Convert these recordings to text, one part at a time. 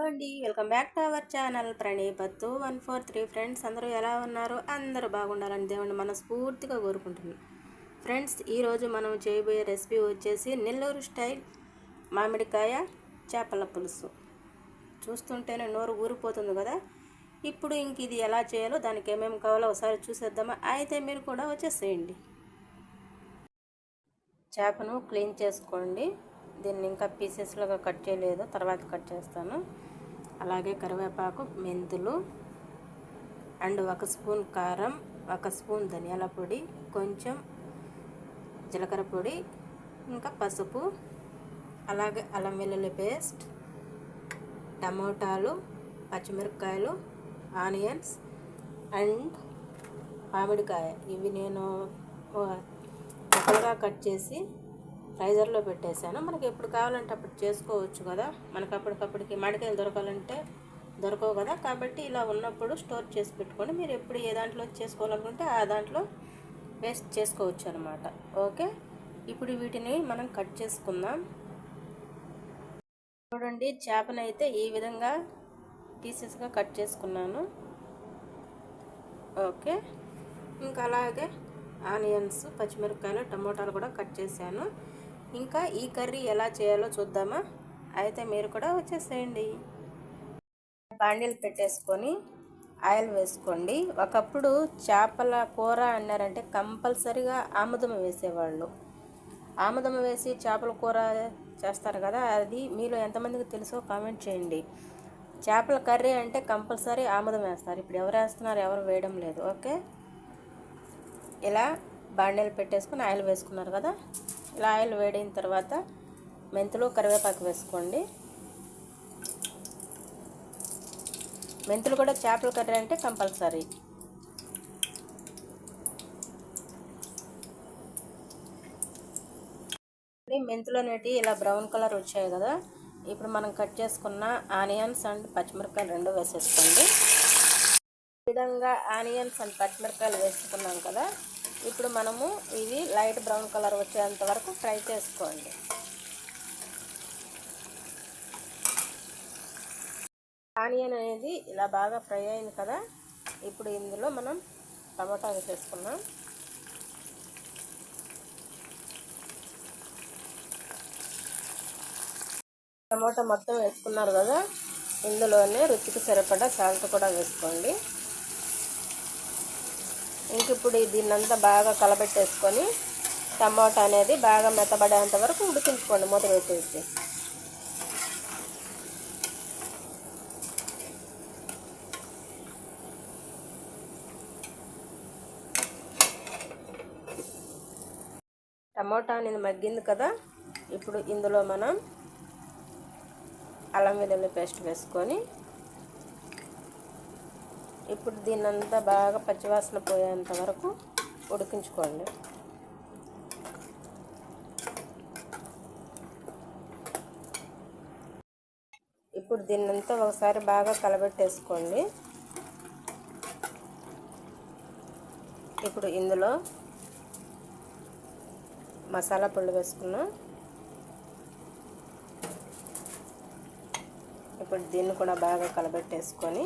Hello అండి welcome back to our channel ప్రణీపత్తు one four three friends అందరూ ఎలా ఉన్నారు అందరూ బాగుండాలని మనం స్ఫూర్తిగా కోరుకుంటున్నాం ఫ్రెండ్స్ ఈరోజు మనం చేయబోయే రెసిపీ వచ్చేసి నెల్లూరు స్టైల్ మామిడికాయ చేపల పులుసు చూస్తుంటేనే నోరు ఊరిపోతుంది కదా ఇప్పుడు ఇంక ఇది ఎలా చేయాలో దానికి ఏమేమి కావాలో ఒకసారి చూసేద్దామా అయితే మీరు కూడా వచ్చేసేయండి చేపను క్లీన్ చేసుకోండి దీన్ని ఇంకా పీసెస్లోగా కట్ చేయలేదు తర్వాత కట్ చేస్తాను అలాగే కరివేపాకు మెంతులు అండ్ ఒక స్పూన్ కారం ఒక స్పూన్ ధనియాల పొడి కొంచెం జీలకర్ర పొడి ఇంకా పసుపు అలాగే అల్లం వెల్లుల్లి పేస్ట్ టమోటాలు పచ్చిమిరపకాయలు ఆనియన్స్ అండ్ మామిడికాయ ఇవి నేను ముక్కలుగా కట్ చేసి ఫ్రైజర్లో పెట్టేశాను మనకి ఎప్పుడు కావాలంటే అప్పుడు చేసుకోవచ్చు కదా మనకు అప్పటికప్పటికి మడికాయలు దొరకాలంటే దొరకవు కదా కాబట్టి ఇలా ఉన్నప్పుడు స్టోర్ చేసి పెట్టుకొని మీరు ఎప్పుడు ఏ దాంట్లో చేసుకోవాలనుకుంటే ఆ దాంట్లో వేస్ట్ చేసుకోవచ్చు అనమాట ఓకే ఇప్పుడు వీటిని మనం కట్ చేసుకుందాం చూడండి చేపనైతే ఈ విధంగా పీసెస్గా కట్ చేసుకున్నాను ఓకే ఇంకా అలాగే ఆనియన్స్ పచ్చిమిరపకాయలు టమోటాలు కూడా కట్ చేశాను ఇంకా ఈ కర్రీ ఎలా చేయాలో చూద్దామా అయితే మీరు కూడా వచ్చేసేయండి బాండిల్ పెట్టేసుకొని ఆయిల్ వేసుకోండి ఒకప్పుడు చేపల కూర అన్నారంటే కంపల్సరిగా ఆముదం వేసేవాళ్ళు ఆముదం వేసి చేపల కూర చేస్తారు కదా అది మీరు ఎంతమందికి తెలుసో కామెంట్ చేయండి చేపల కర్రీ అంటే కంపల్సరీ ఆముదం వేస్తారు ఇప్పుడు ఎవరు వేస్తున్నారు ఎవరు వేయడం లేదు ఓకే ఇలా బాండీలు పెట్టేసుకొని ఆయిల్ వేసుకున్నారు కదా ఆయిల్ వేడిన తర్వాత మెంతులు కరివేపాకు వేసుకోండి మెంతులు కూడా చేపల కర్రీ అంటే కంపల్సరీ మెంతులు అనేటివి ఇలా బ్రౌన్ కలర్ వచ్చాయి కదా ఇప్పుడు మనం కట్ చేసుకున్న ఆనియన్స్ అండ్ పచ్చిమిరపకాయలు రెండు వేసేసుకోండి విధంగా ఆనియన్స్ అండ్ పచ్చిమిరపకాయలు వేసుకున్నాం కదా ఇప్పుడు మనము ఇవి లైట్ బ్రౌన్ కలర్ వచ్చేంత వరకు ఫ్రై చేసుకోండి ఆనియన్ అనేది ఇలా బాగా ఫ్రై అయింది కదా ఇప్పుడు ఇందులో మనం టమాటా వేసేసుకున్నాం టమాటా మొత్తం వేసుకున్నారు కదా ఇందులోనే రుచికి సరిపడా సాల్ట్ కూడా వేసుకోండి ఇంక ఇప్పుడు అంతా బాగా కలబెట్టేసుకొని టమాటా అనేది బాగా మెత్తబడేంత వరకు ఉడికించుకోండి మూత వేసేసి టమోటా అనేది మగ్గింది కదా ఇప్పుడు ఇందులో మనం అల్లం వెల్లుల్లి పేస్ట్ వేసుకొని ఇప్పుడు దీన్నంతా బాగా పచ్చివాసన పోయేంత వరకు ఉడికించుకోండి ఇప్పుడు దీన్నంతా ఒకసారి బాగా కలబెట్టేసుకోండి ఇప్పుడు ఇందులో మసాలా పళ్ళు వేసుకున్నాం ఇప్పుడు దీన్ని కూడా బాగా కలబెట్టేసుకొని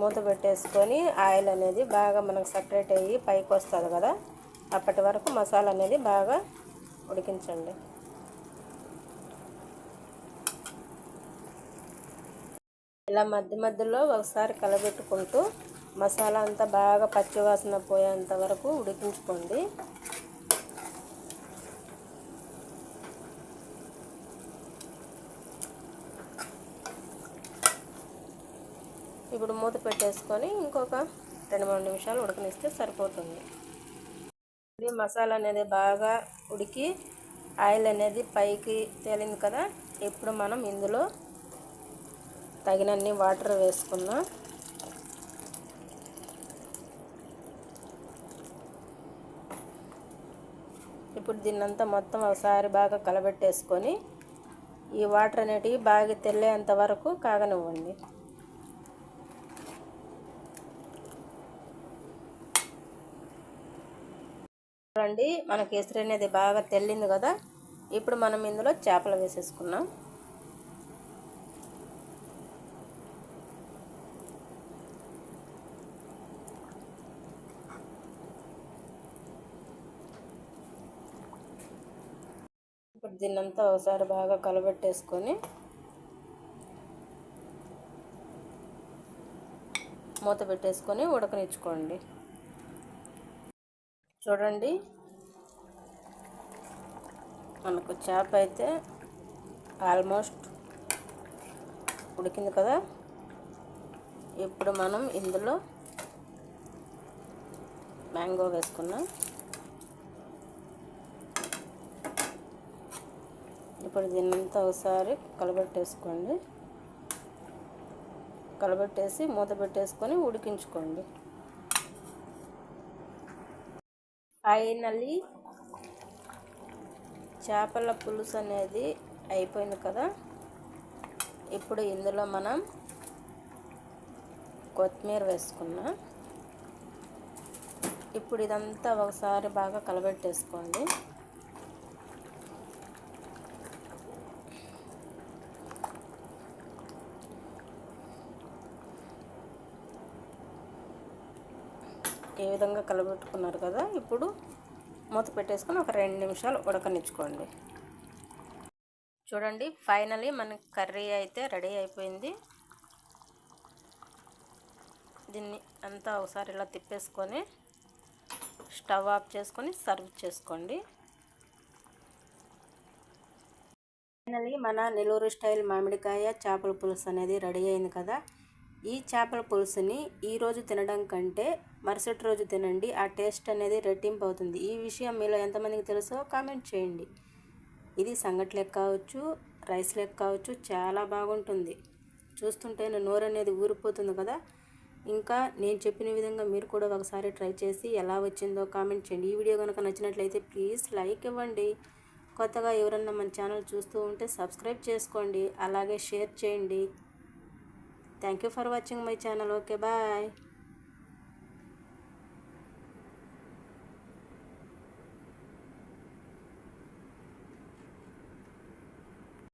మూత పెట్టేసుకొని ఆయిల్ అనేది బాగా మనకు సపరేట్ అయ్యి పైకి వస్తుంది కదా అప్పటి వరకు మసాలా అనేది బాగా ఉడికించండి ఇలా మధ్య మధ్యలో ఒకసారి కలబెట్టుకుంటూ మసాలా అంతా బాగా పచ్చివాసన పోయేంత వరకు ఉడికించుకోండి ఇప్పుడు మూత పెట్టేసుకొని ఇంకొక రెండు మూడు నిమిషాలు ఉడకనిస్తే సరిపోతుంది ఇది మసాలా అనేది బాగా ఉడికి ఆయిల్ అనేది పైకి తేలింది కదా ఇప్పుడు మనం ఇందులో తగినన్ని వాటర్ వేసుకున్నాం ఇప్పుడు దీన్నంతా మొత్తం ఒకసారి బాగా కలబెట్టేసుకొని ఈ వాటర్ అనేటివి బాగా తెల్లేంత వరకు కాగనివ్వండి చూడండి మన కేసరి అనేది బాగా తెల్లింది కదా ఇప్పుడు మనం ఇందులో చేపలు వేసేసుకున్నాం ఇప్పుడు దీన్నంతా ఒకసారి బాగా కలబెట్టేసుకొని మూత పెట్టేసుకొని ఉడకనిచ్చుకోండి చూడండి మనకు చేప అయితే ఆల్మోస్ట్ ఉడికింది కదా ఇప్పుడు మనం ఇందులో మ్యాంగో వేసుకున్నాం ఇప్పుడు దీన్నంతా ఒకసారి కలబెట్టేసుకోండి కలబెట్టేసి మూత పెట్టేసుకొని ఉడికించుకోండి ఫైనలీ చేపల పులుసు అనేది అయిపోయింది కదా ఇప్పుడు ఇందులో మనం కొత్తిమీర వేసుకున్నాం ఇప్పుడు ఇదంతా ఒకసారి బాగా కలబెట్టేసుకోండి ఈ విధంగా కలబెట్టుకున్నారు కదా ఇప్పుడు మూత పెట్టేసుకొని ఒక రెండు నిమిషాలు ఉడకనిచ్చుకోండి చూడండి ఫైనలీ మన కర్రీ అయితే రెడీ అయిపోయింది దీన్ని అంతా ఒకసారి ఇలా తిప్పేసుకొని స్టవ్ ఆఫ్ చేసుకొని సర్వ్ చేసుకోండి ఫైనలీ మన నెల్లూరు స్టైల్ మామిడికాయ చేపల పులుసు అనేది రెడీ అయింది కదా ఈ చేపల పులుసుని ఈరోజు తినడం కంటే మరుసటి రోజు తినండి ఆ టేస్ట్ అనేది రెట్టింపు అవుతుంది ఈ విషయం మీలో ఎంతమందికి తెలుసో కామెంట్ చేయండి ఇది సంగటి లెక్క కావచ్చు రైస్ లెక్క కావచ్చు చాలా బాగుంటుంది చూస్తుంటే నోరు అనేది ఊరిపోతుంది కదా ఇంకా నేను చెప్పిన విధంగా మీరు కూడా ఒకసారి ట్రై చేసి ఎలా వచ్చిందో కామెంట్ చేయండి ఈ వీడియో కనుక నచ్చినట్లయితే ప్లీజ్ లైక్ ఇవ్వండి కొత్తగా ఎవరన్నా మన ఛానల్ చూస్తూ ఉంటే సబ్స్క్రైబ్ చేసుకోండి అలాగే షేర్ చేయండి Thank you for watching my channel. Okay, bye.